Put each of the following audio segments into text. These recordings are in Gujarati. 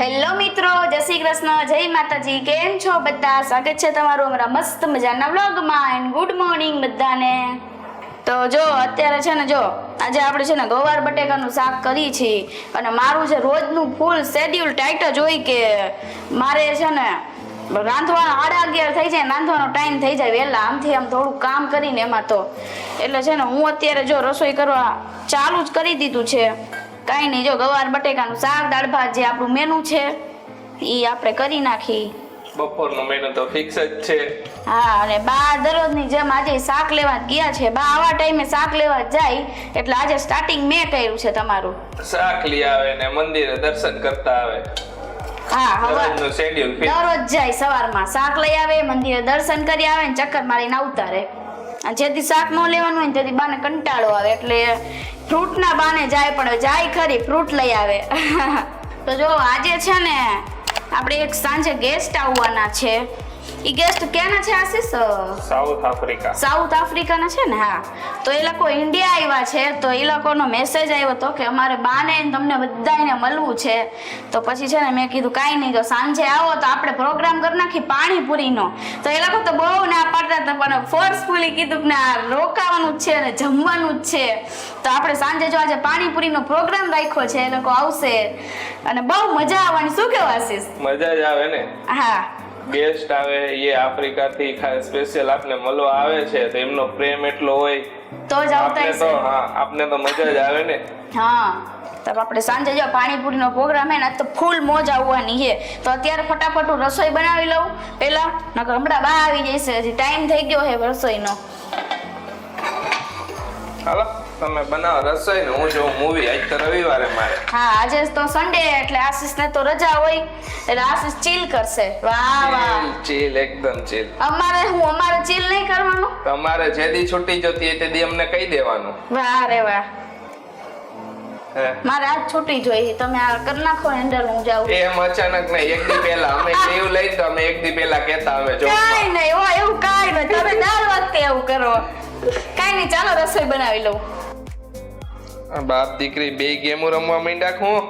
હેલો મિત્રો, જય શ્રી કૃષ્ણ, જય માતાજી. કેમ છો બધા? સ્વાગત છે તમારું અમારા મસ્ત મજાના વ્લોગમાં એન્ડ ગુડ મોર્નિંગ બધાને. તો જો, અત્યારે છે ને જો, આજે આપણે છે ને ગવાર બટેકાનું શાક કરી છે. અને મારું છે રોજનું ફૂલ શેડ્યુલ ટાઈટ જ હોય કે મારે છે ને રાંધવાનો આડા અગિયાર થઈ જાય, રાંધવાનો ટાઈમ થઈ જાય વહેલા. આમથી આમ થોડું કામ કરીને એમાં તો. એટલે છે ને હું અત્યારે જો રસોઈ કરવા ચાલુ જ કરી દીધું છે. કાંઈ નહીં જો ગવાર બટેકાનું શાક દાળ ભાત જે આપણું મેનુ છે એ આપણે કરી નાખી. બપોરનો મેનુ તો ફિક્સ જ છે. હા અને બા દરરોજની જેમ આજે શાક લેવા ગયા છે બા આવા ટાઈમે શાક લેવા જાય એટલે આજે સ્ટાર્ટિંગ મેં કર્યું છે તમારું. શાક લઈ આવે ને મંદિરે દર્શન કરતા આવે. હા હવે દરરોજ જાય સવારમાં શાક લઈ આવે મંદિરે દર્શન કરી આવે ને ચક્કર મારીને આવતા રહે. અને જેથી શાક ન લેવાનું હોય ને તેથી બાને કંટાળો આવે એટલે ફ્રૂટના બાને જાય પણ જાય ખરી, ફ્રૂટ લઈ આવે. તો જો આજે છે ને, આપણે એક સાંજે ગેસ્ટ આવવાના છે. એ ગેસ્ટ ક્યાંના છે આશીષ? સાઉથ આફ્રિકા સાઉથ આફ્રિકાના છે ને? હા. તો એ લોકો ઇન્ડિયા આવ્યા છે તો એ લોકોનો મેસેજ આવ્યો હતો કે અમારે બાને તમને બધાને મળવું છે. તો પછી છે ને મેં કીધું કાંઈ નહીં તો સાંજે આવો તો આપણે પ્રોગ્રામ કરી નાખી પાણીપુરીનો. તો એ લોકો તો બહુ ના પાડતા હતા પણ ફોર્સફુલી કીધું કે ના રોકાવાનું જ છે અને જમવાનું જ છે. તો આપણે સાંજે જો આજે પાણીપુરીનો પ્રોગ્રામ રાખ્યો છે એ લોકો આવશે. અને બહુ મજા આવવાની. શું કહેવાશીસ આશીષ? મજા જ આવે ને? હા. ગેસ્ટ આવે એ આફ્રિકાથી સ્પેશિયલ આપને મળવા આવે છે તો એમનો પ્રેમ એટલો હોય. તો જ આવતા તો હા આપને તો મજા જ આવે ને. હા. તો આપણે સાંજે જો પાણીપુરીનો પ્રોગ્રામ હે ને તો ફૂલ મોજ આવવાની છે તો અત્યારે ફટાફટ હું રસોઈ બનાવી લઉં. પહેલા નકર હમણાં બહાર આવી જશે હજી ટાઈમ થઈ ગયો છે રસોઈનો. હાલો. તમે બનાવો રસોઈ ને હું જોઉં મૂવી આજ તો રવિવારે મારે. હા આજે તો સન્ડે એટલે આશીષને તો રજા હોય. એટલે આશિષ ચીલ કરશે. વાહ વાહ. ચીલ એકદમ ચીલ અમારે હું અમારે ચીલ નહીં કરવાનું? તમારે જે દી છૂટી જતી હોય તે દી અમને કહી દેવાનું. વાહ રે વાહ. મારે આજ છૂટી જોઈએ તમે આ કરી નાખો હેન્ડલ હું જાઉં. એમ અચાનક નહીં. એક દી પહેલા અમે લીવ લઈ તો અમે એક દી પહેલા કહેતા અમે જો કાઈ નહીં હો એવું કાઈ નહીં તમે દર વખતે એવું કરો. કાઈ નહીં ચાલો રસોઈ બનાવી લઉં. બાપ દીકરી બે ગેમો રમવા માંડ્યા હું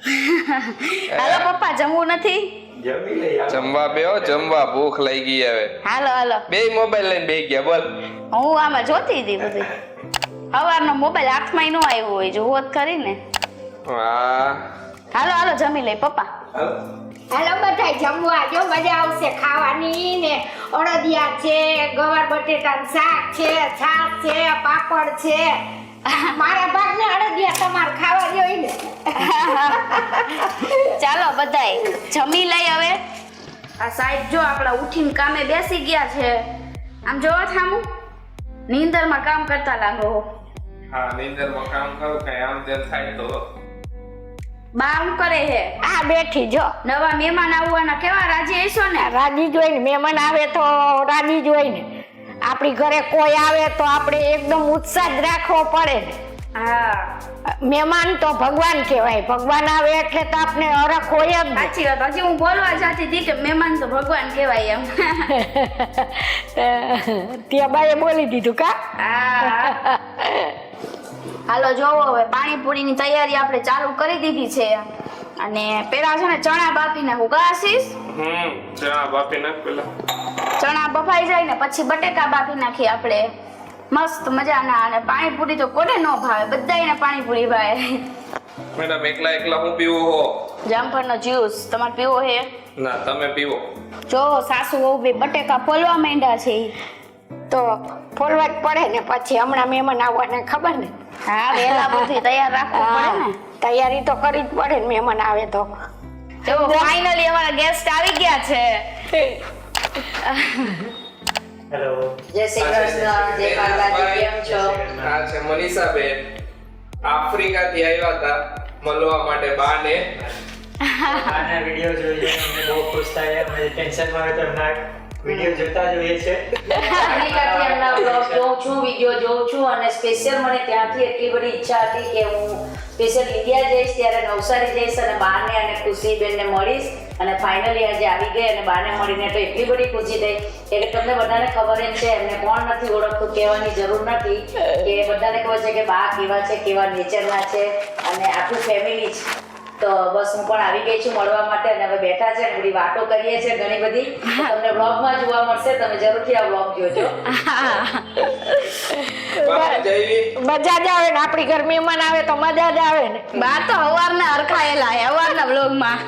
હાલો પપ્પા જમવું નથી? જમવા બેહો જમવા ભૂખ લઈ ગઈ હવે. હાલો હાલો. બે મોબાઈલ લઈને બે ગયા બોલ. હું આમાં જોતી હતી બધી સવારનો મોબાઈલ હાથમાં નો આવ્યો હોય જોવો હોત ખરી ને વાહ હાલો હાલો જમી લઈ પપ્પા. હાલો બધા જમવા જો મજા આવશે ખાવાની ને. અડદિયા છે ગવાર બટેટાનું શાક છે છાશ છે પાપડ છે. મારા ભાગને અડદિયા તમારે ખાવા જોઈએ ને. ચાલો બધાય જમી લઈ હવે. આ સાહેબ જો આપણા ઉઠીને કામે બેસી ગયા છે. આમ જોવો થામું નીંદરમાં કામ કરતા લાગો. હા નીંદરમાં કામ કરું કઈ આમ તેમ થાય તો. બા હું કરે હે. આ બેઠી જો. નવા મહેમાન આવવાના કેવા રાજી હશો ને? રાજી જોઈને મહેમાન આવે તો રાજી જોઈને આપણી ઘરે કોઈ આવે તો આપણે એકદમ ઉત્સાહ જ રાખવો પડે હા. મહેમાન તો ભગવાન કહેવાય. ભગવાન આવે એટલે તો આપણે અરખ હોય જ ને. સાચી વાત. હજી હું બોલવા જતી હતી કે મહેમાન તો ભગવાન કહેવાય એમ. ત્યાં બાએ બોલી દીધું કા? હા. હાલો જોવો હવે પાણીપુરીની તૈયારી આપણે ચાલુ કરી દીધી છે. અને પેલા છે ને ચણા બાપીને નાખું. કા હમ ચણા બાફી પેલા. ચણા બફાઈ જાય ને પછી બટેકા બાફી નાખીએ આપણે. મસ્ત મજાના અને પાણીપુરી તો કોને ન ભાવે બધાયને પાણીપુરી ભાવે. મેડમ એકલા એકલા હું પીવું હો? જામફળનો જ્યુસ તમારે પીવો હે? ના તમે પીવો. જો સાસુ વહુ બે બટેકા ફોલવા માંડ્યા છે તો ફોલવા જ પડે ને પછી હમણાં મહેમાન આવવાને ખબર ને? હા વેલા બધી તૈયાર રાખવું પડે ને. તૈયારી તો કરી જ પડે ને મહેમાન આવે તો. તો ફાઇનલી અમારા ગેસ્ટ આવી ગયા છે. હેલો જય શ્રી કૃષ્ણ. જય માતાજી કેમ છો? આ છે. મનીષાબેન આફ્રિકાથી આવ્યા હતા મળવા માટે બાને આના વીડિયો જોઈએ અમને બહુ ખુશ થાય. અમે ટેન્શનમાં તો ના વિડિયો જોતા જોઈએ છે. અમેરિકાથી એમના બ્લોગ જોઉં છું વીડિયો જોઉં છું અને સ્પેશિયલ મને ત્યાંથી એટલી બધી ઈચ્છા હતી કે હું સ્પેશિયલ ઇન્ડિયા જઈશ ત્યારે નવસારી જઈશ અને બાને અને ખુશીબેનને મળીશ. અને ફાઇનલી આજે આવી ગઈ અને બાને મળીને તો એટલી બધી ખુશી થઈ એટલે તમને બધાને ખબર જ છે, એમને કોણ નથી ઓળખતું, કહેવાની જરૂર નથી કે બધાને ખબર છે કે બા કેવા છે, કેવા નેચરના છે અને આખું ફેમિલી છે તો બસ હું પણ આવી ગઈ છું મળવા માટે અને હવે બેઠા છે બધી વાતો કરીએ છીએ ઘણી બધી. તમને બ્લોગમાં જોવા મળશે, તમે જરૂરથી આ બ્લોગ જોજો. મજા જ આવે ને આપણી ઘર મહેમાન આવે તો મજા જ આવે ને. બા તો અવારના અરખાયેલા અવારના વ્લોગમાં.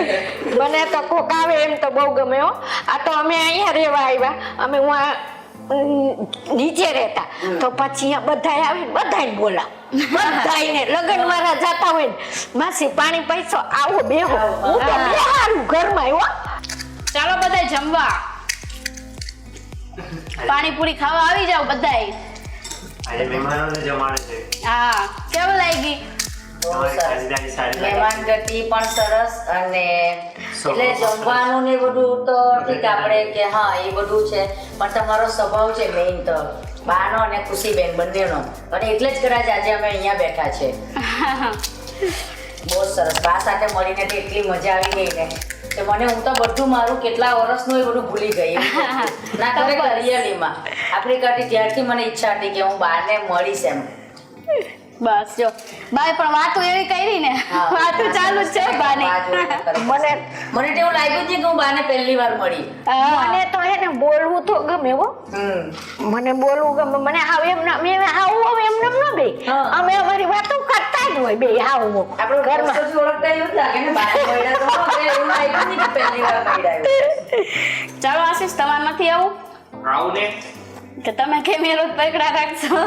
મને તો કોક આવે એમ તો બહુ ગમે હો. આ તો અમે અહીંયા રહેવા આવ્યા. અમે હું નીચે રહેતા. તો પછી અહીંયા બધાય આવે ને બધાય બોલા બધાયને લગ્ન મારા જતા હોય ને માસી પાણી પૈસો આવો બેહો. હું તો બેહારું ઘરમાં હો ચાલો બધા જમવા. પાણીપુરી ખાવા આવી જાવ બધાય. મહેમાનોને જમાડે છે. હા કેવું લાગી. મહેમાન ગતિ પણ સરસ અને એટલે જમવાનું ને એ બધું તો ઠીક આપણે કે હા એ બધું છે. પણ તમારો સ્વભાવ છે મેઇન તો. બાનો અને ખુશીબેન બંનેનો. અને એટલે જ કદાચ આજે અમે અહીંયા બેઠા છે. બહુ સરસ. બા સાથે મળીને તો એટલી મજા આવી ગઈ ને. કે મને હું તો બધું મારું કેટલા વર્ષનું એ બધું ભૂલી ગઈ. ના ખરેખર રિયલીમાં આફ્રિકાથી ત્યારથી મને ઈચ્છા હતી કે હું બહારને મળીશ એમ. બસ જો. બાય પણ વાતો એવી કરી ને. વાતો ચાલુ જ છે બાની. મને મને તો એવું લાગ્યું છે કે હું બાને પહેલી વાર મળી. મને તો હે ને બોલવું તો ગમે હો. મને બોલવું ગમે. મને હાવ એમ ના મેં હાવ હવે એમ ના ન બે અમે અમારી વાતો કરતા જ હોય બે હાવ આપણે ઘરમાં. વર્ષોથી ઓળખતા એવું લાગે ને બાને મળ્યા તો એવું લાગ્યું કે પહેલી વાર મળ્યા. ચાલો આશીષ તમારે નથી આવું? આવું ને. કે તમે કેમેરો પકડા રાખશો.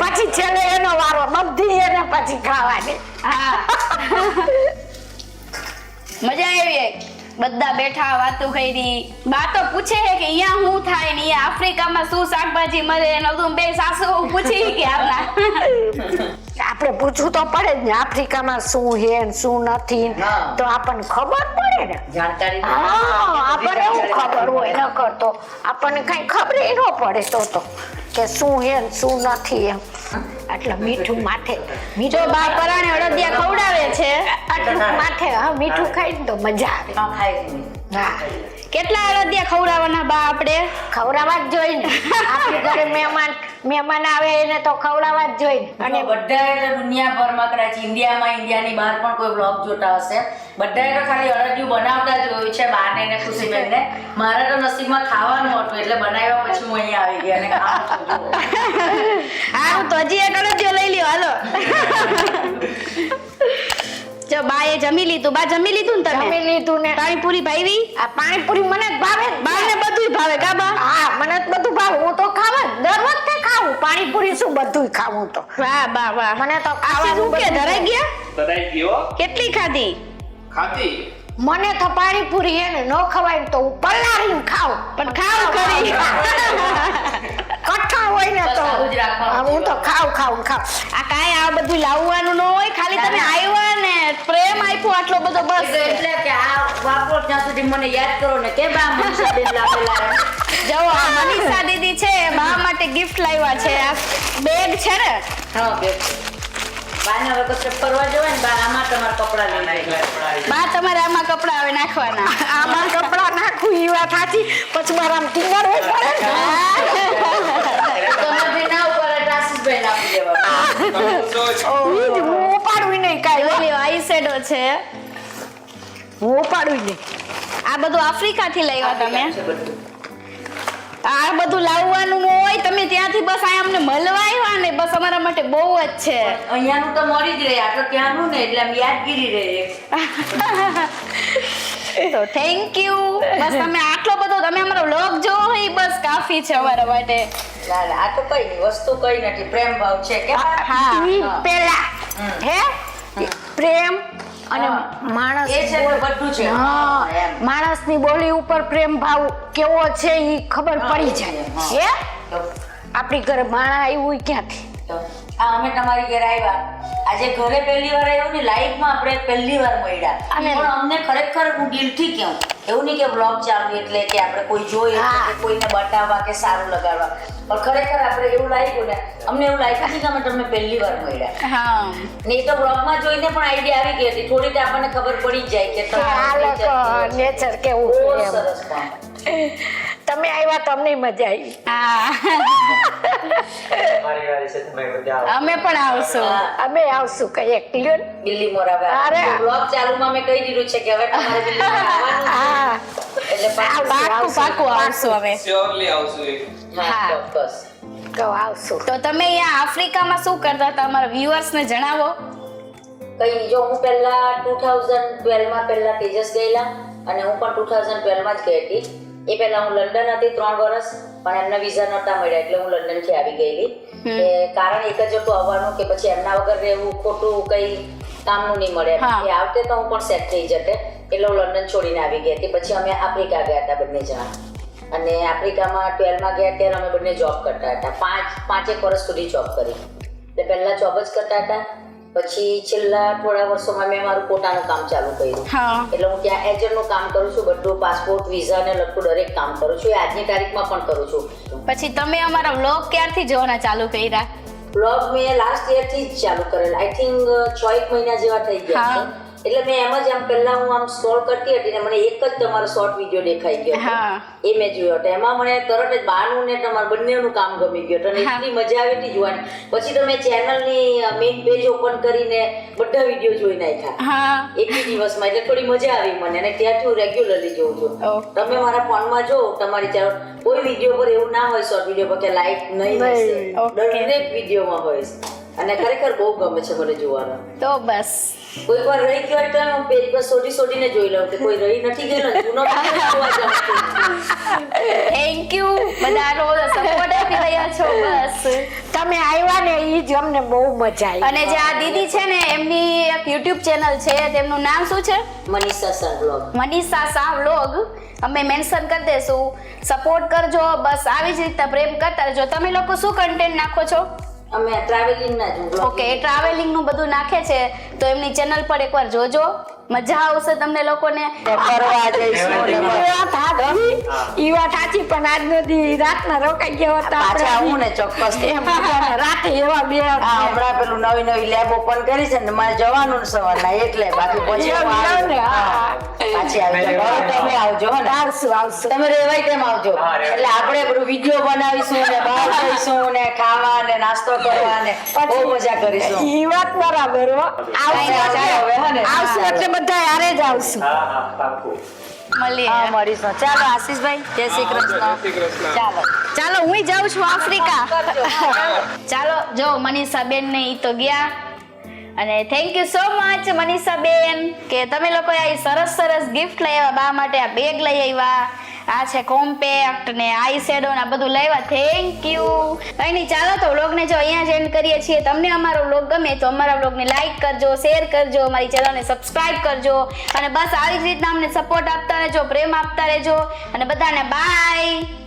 પછી છેલ્લે એનો વારો, બધી એને પછી ખાવાની. મજા આવી બધા બેઠા વાતો કરી. બા તો પૂછે છે કે અહીંયા શું થાય ને અહીંયા આફ્રિકામાં શું શાકભાજી મળે એનો તું બે સાસુ પૂછી કે આપણા આપણે પૂછવું તો પડે જ ને આફ્રિકામાં શું હે ને શું નથી તો આપણને ખબર પડે ને. જાણકારી હા આપણને એવું ખબર હોય ન કરતો. આપણને કઈ ખબર ન પડે તો તો. કે શું હે ને શું નથી એમ. એટલે મીઠું માથે. મીઠું બા પરાણે અડદિયા ખવડાવે છે. આટલું માથે હા મીઠું ખાઈ તો મજા આવે. હા. કેટલા અડદિયા ખવડાવવાના બા આપણે? ખવડાવવા જ જોઈએ ને. આપણે ઘરે મહેમાન મહેમાન આવે એને તો ખવડાવવા જ જોઈએ. અને બધાએ તો દુનિયાભરમાં કદાચ ઇન્ડિયામાં ઇન્ડિયાની બહાર પણ કોઈ બ્લોગ જોતા હશે. બધાએ તો ખાલી અડદિયું બનાવતા જોયું છે બાને ને ખુશીબેનને મારે તો નસીબમાં ખાવાનું હતું એટલે બનાવ્યા પછી હું અહીંયા આવી ગઈ અને હા હું તો હજી એક અડદિયો લઈ લ્યો હાલો. જો બા એ જમી લીધું. બા જમી લીધું ને જમી તમે લીધું ને. પાણીપુરી ભાવી આ પાણીપુરી મને જ ભાવે. બા બાને બધું ભાવે કા બા? હા મને જ બધું ભાવે. હું તો ખાવા. દર વખતે ખાવું પાણીપુરી શું બધું ખાવું તો. વાહ વાહ વાહ. મને તો ખાવાનું કે ધરાઈ ગયા? ધરાઈ ગયો? કેટલી ખાધી? ખાતી મને તો પાણીપુરી એને ન ખવાય તો હું પલાળીને ખાઉં. પણ ખાવ કરી. કઠણ હોય ને તો. હા, તો ખાઉં ખાઉં ખાવ આ કાંઈ આ બધું લાવવાનું ન હોય ખાલી તમે આવ્યા ને. પ્રેમ આપ્યો આટલો બધો બસ. એટલે કે આ વાપરો ત્યાં સુધી મને યાદ કરો ને કે બા મનીષાબેન લાવેલા જો આ મનીષા દીદી છે બા માટે ગિફ્ટ લાવ્યા છે. આ બેગ છે ને? હા બે બાને હવે કશે ફરવા જવાય ને બા આમાં તમારા કપડાં લઈ જાય બા તમારે આમાં કપડાં હવે નાખવાના. આમાં કપડાં નાખું ઈ વાત સાચી. પછી મારા આમ ટીંગાડવું પડે તમે બી ના ઉપર આપી જ હું ઉપાડું નહીં કાંઈ હો. આઈ શેડો છે. હું ઉપાડું નહીં. આ બધું આફ્રિકાથી લાવ્યા તમે. બધું. આ બધું લાવવાનું હોય તમે ત્યાંથી બસ આ અમને મળવા આવ્યા ને બસ અમારા માટે બહુ જ છે. અહીંયાનું તો મરી જ રહ્યા તો ત્યાંનું ને એટલે આમ યાદગીરી રહે તો થેન્ક યુ બસ તમે આટલો બધો તમે અમારો વ્લોગ જોવો એ બસ કાફી છે અમારા માટે. ના ના આ તો કઈ નહીં વસ્તુ કઈ નથી પ્રેમ ભાવ છે કે હા. પેલા હે? પ્રેમ અને માણસ એ છે બધું છે. હા. માણસની બોલી ઉપર પ્રેમ ભાવ કેવો છે એ ખબર પડી જાય. હા. આપણી ઘરે માણા આવ્યું ક્યાંથી? આ અમે તમારી ઘરે આવ્યા આજે ઘરે પહેલી વાર આવ્યો ને લાઈફમાં આપણે પહેલી વાર મળ્યા. અને- પણ અમને ખરેખર હું દિલથી કહું એવું નહીં કે બ્લોગ ચાલુ એટલે કે આપણે કોઈ જોઈએ હા. કોઈને બતાવવા કે સારું લગાડવા. પણ ખરેખર આપણે એવું લાગ્યું ને અમને એવું લાગ્યું કે તમે તમને પહેલી વાર મળ્યા હા ને એ તો બ્લોગમાં જોઈને પણ આઈડિયા આવી ગઈ હતી થોડી તો આપણને ખબર પડી જાય કે છે. નેચર કેવું. સરસ તમે તમે આવ્યા તમને મજા આવી હા મારી વારી છે તમે બધા આવો. અમે પણ આવશું અમે આવશું કઈ એક લ્યો ને. બિલ્લી મોરા અરે. બ્લોગ ચાલુમાં મેં કહી દીધું છે કે હવે તમારે દિલ્હી આવવાનું છે. હા એટલે પાકું પાકું આવશું. હવે શ્યોરલી આવશું. હા. હા. ચોક્કસ તો આવશું. તો તમે અહીંયા આફ્રિકામાં શું કરતા હતા? અમારા વ્યુઅર્સને જણાવો. કઈ જો હું પહેલા ટુ થાઉઝન્ડ ટ્વેલ્વમાં પહેલા તેજસ ગયેલા અને હું પણ ટુ થાઉઝન્ડ ટ્વેલ્વમાં જ ગઈ હતી. એ પહેલા હું લંડન હતી ત્રણ વર્ષ પણ એમને વિઝા નહોતા મળ્યા એટલે હું લંડનથી આવી ગયેલી. કે કારણ એક જ હતું આવવાનું કે પછી એમના વગર રહેવું ખોટું કઈ કામનું નહીં મળે એ આવતે તો હું પણ સેટ થઈ જતે. એટલે હું લંડન છોડીને આવી ગઈ હતી. પછી અમે આફ્રિકા ગયા હતા બંને જણા. અને આફ્રિકામાં ટ્વેલ્થમાં ગયા ત્યારે અમે બંને જોબ કરતા હતા. પાંચ પાંચેક વર્ષ સુધી જોબ કરી. એટલે પહેલાં જોબ જ કરતા હતા. પછી છેલ્લા થોડા વર્ષોમાં મેં મારું પોતાનું કામ ચાલુ કર્યું. એટલે હું ત્યાં એજન્ટનું કામ કરું છું. બધું પાસપોર્ટ વિઝા ને લગતું દરેક કામ કરું છું. એ આજની તારીખમાં પણ કરું છું. પછી તમે અમારા વ્લોગ ક્યારથી જોવાના ચાલુ કર્યા? બ્લોગ મેં લાસ્ટ ઇયરથી જ ચાલુ કરેલ. આઈ થિંક છ એક મહિના જેવા થઈ ગયા એટલે મેં એમ જ આમ પહેલા હું આમ સ્ક્રોલ કરતી હતી ને મને એક જ તમારો શોર્ટ વીડિયો દેખાઈ ગયો એ મેં જોયો હતો. એમાં મને તરત જ બાનું ને તમારું બંનેનું કામ ગમી ગયું હતું અને એટલી મજા આવી હતી જોવાની. પછી તો મેં ચેનલની મેઇન પેજ ઓપન કરીને બધા વીડિયો જોઈ નાખ્યા. એક દિવસમાં. એટલે થોડી મજા આવી મને અને ત્યાંથી હું રેગ્યુલરલી જોઉં છું. તમે મારા ફોનમાં જો તમારી ચેનલ કોઈ વીડિયો પર એવું ના હોય શોર્ટ વીડિયો પર કે લાઈક નહીં. દરેક વિડીયોમાં હોય અને ખરેખર બહુ ગમે છે મને જોવાનું. તો બસ. કોઈ વાર રહી ગયો હોય તો હું પેજ પર શોધી શોધીને જોઈ લઉં કે કોઈ રહી નથી ગયો ને જૂનો થેન્ક યુ બધાનો સપોર્ટ આપી રહ્યા છો બસ. તમે આવ્યા ને એ જ અમને બહુ મજા આવી અને જે આ દીદી છે ને એમની એક યુટ્યુબ ચેનલ છે તેમનું નામ શું છે? Manisha sir vlog Manisha Shah vlog અમે મેન્શન કરી દેશું. સપોર્ટ કરજો બસ. આવી જ રીતે પ્રેમ કરતા રહેજો. તમે લોકો શું કન્ટેન્ટ નાખો છો? અમે ટ્રાવેલિંગ ના જ ઓકે એ ટ્રાવેલિંગનું બધું નાખે છે, તો એમની ચેનલ પર એકવાર જોજો. મજા આવશે તમને લોકોને. ફરવા જઈશું. ઈ વાત સાચી. ઈ વાત સાચી પણ આજ નથી રાતના રોકાઈ ગયા હતા પાછા આવું ને ચોક્કસ. એમ રાતે એવા બે હા હમણાં પેલું નવી નવી લેબ ઓપન કરી છે ને મારે જવાનું ને સવારના એટલે બાકી પછી આવીશ. પાછી આવી તમે આવજો હો ને. આવશું આવશું. તમે રેવાય તેમ આવજો. એટલે આપણે બધું વીડિયો બનાવીશું ને બહાર જઈશું ને ખાવા ને નાસ્તો કરવા ને બહુ મજા કરીશું. ઈ વાત બરાબર હો. આવશું હવે, હે ને? એટલે- એટલે બધા હારે જ આવશું. મળીશું. ચાલો આશીષભાઈ જય શ્રી કૃષ્ણ. ચાલો ચાલો હું જાઉં છું આફ્રિકા. ચાલો. જો મનીષાબેન ને ઈ તો ગયા. અને થેન્ક યુ સો મચ મનીષાબેન કે તમે લોકોએ આ સરસ સરસ ગિફ્ટ લઈ આવ્યા. બા માટે આ બેગ લઈ આવ્યા. આ છે કોમ્પેક્ટ ને આઈ શેડો ને આ બધું લાવ્યા. થેન્ક યુ કઈ નહીં ચાલો તો વ્લોગને જો અહીંયા જ એન્ડ કરીએ છીએ. તમને અમારો વ્લોગ ગમે તો અમારા વ્લોગને લાઈક કરજો શેર કરજો, અમારી ચેનલને સબસ્ક્રાઇબ કરજો. અને બસ આવી જ રીતના અમને સપોર્ટ આપતા રહેજો, પ્રેમ આપતા રહેજો. અને બધાને બાય